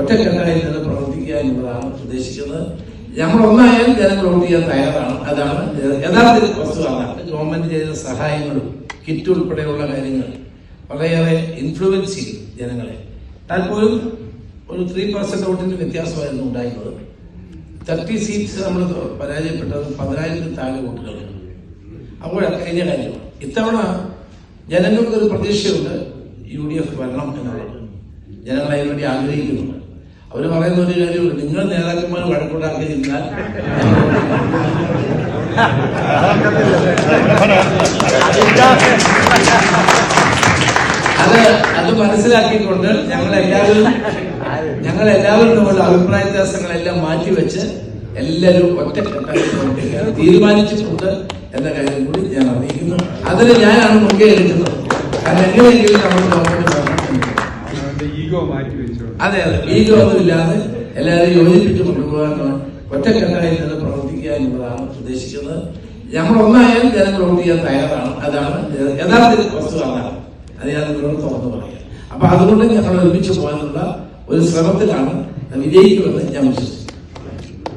ഒറ്റക്കെട്ടായി നിന്ന് പ്രവർത്തിക്കുക എന്നുള്ളതാണ് ഉദ്ദേശിക്കുന്നത്. നമ്മൾ ഒന്നായാലും ജനങ്ങൾ വോട്ട് ചെയ്യാൻ തയ്യാറാണ്. അതാണ് യഥാർത്ഥ വസ്തു അതാണ്. ഗവൺമെന്റ് ചെയ്ത സഹായങ്ങളും കിറ്റ് ഉൾപ്പെടെയുള്ള കാര്യങ്ങൾ വളരെയേറെ ഇൻഫ്ലുവൻസ് ചെയ്യും ജനങ്ങളെ. താൽപ്പോലും ഒരു ത്രീ പെർസെന്റ് വോട്ടിന്റെ വ്യത്യാസമായിരുന്നു ഉണ്ടായിരുന്നത്. തേർട്ടി സീറ്റ്സ് നമ്മൾ പരാജയപ്പെട്ടത് പതിനായിരത്തിൽ താഴെ വോട്ടുകൾ അപ്പോൾ കഴിഞ്ഞ കാര്യമാണ്. ഇത്തവണ ജനങ്ങൾക്കൊരു പ്രതീക്ഷയുണ്ട് യു ഡി എഫ് വരണം എന്നുള്ളത്. ജനങ്ങൾ അതിനുവേണ്ടി ആഗ്രഹിക്കുന്നുണ്ട്. അവർ പറയുന്ന ഒരു കാര്യമുണ്ട് നിങ്ങൾ നേതാക്കന്മാർ വഴക്കുണ്ടാക്കി നിന്നാൽ അത് അത് മനസ്സിലാക്കിക്കൊണ്ട് ഞങ്ങൾ എല്ലാവരും ഞങ്ങൾ എല്ലാവരും നമ്മുടെ അഭിപ്രായ വ്യത്യാസങ്ങളെല്ലാം മാറ്റിവെച്ച് എല്ലാവരും ഒറ്റക്കെട്ടായി തീരുമാനിച്ചിട്ടുണ്ട് എന്ന കാര്യം കൂടി ഞാൻ അറിയിക്കുന്നു. അതിന് ഞാനാണ് മുൻകൈ എടുക്കുന്നത്. കാരണം എങ്ങനെയെങ്കിലും നമ്മൾ. ഈഗോ മാറ്റി വെച്ചോളൂ അതെ അതെ. ഈഗോ ഒന്നുമില്ലാതെ എല്ലാവരും യോജിപ്പിച്ച് കൊണ്ടുപോകാനാണ് ഒറ്റക്കെട്ടായി നിന്ന് പ്രവർത്തിക്കുക എന്നുള്ളതാണ് ഉദ്ദേശിക്കുന്നത്. നമ്മൾ ഒന്നായാലും ജനം പ്രവർത്തിക്കാൻ തയ്യാറാണ്. അതാണ് യഥാർത്ഥത്തിൽ വസ്തു അതാണ് അത് ഞാൻ നിങ്ങളോട് തുറന്നു പറയാം. അപ്പൊ അതുകൊണ്ട് ഞങ്ങൾ ഒരുമിച്ച് പോകാനുള്ള ഒരു ശ്രമത്തിലാണ് വിജയിക്കുമെന്ന് ഞാൻ വിശ്വസിക്കുന്നു.